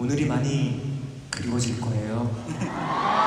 오늘이 많이 그리워질 거예요.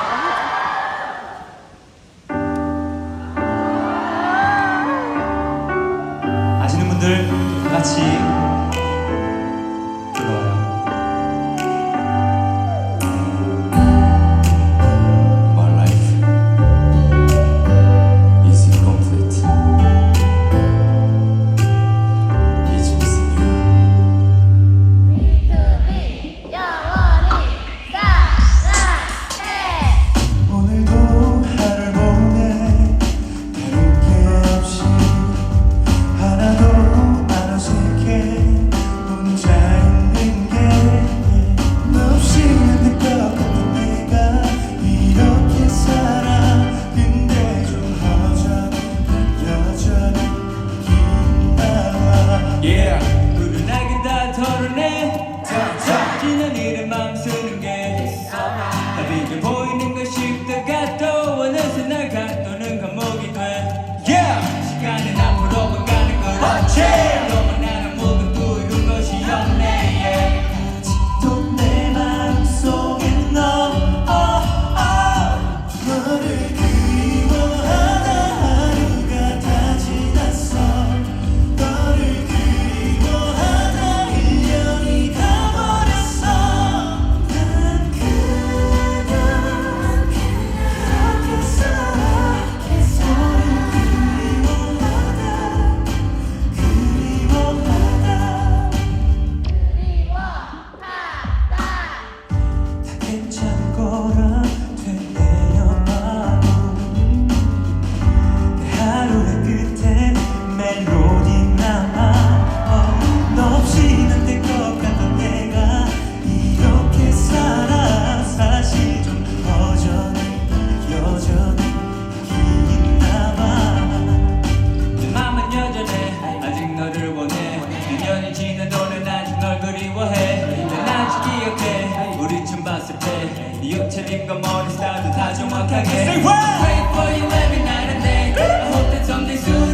and 만났을 때네 옆차린 건 머리 스타도 다 정확하게 Say what! Wait for you every night and day I hope that someday soon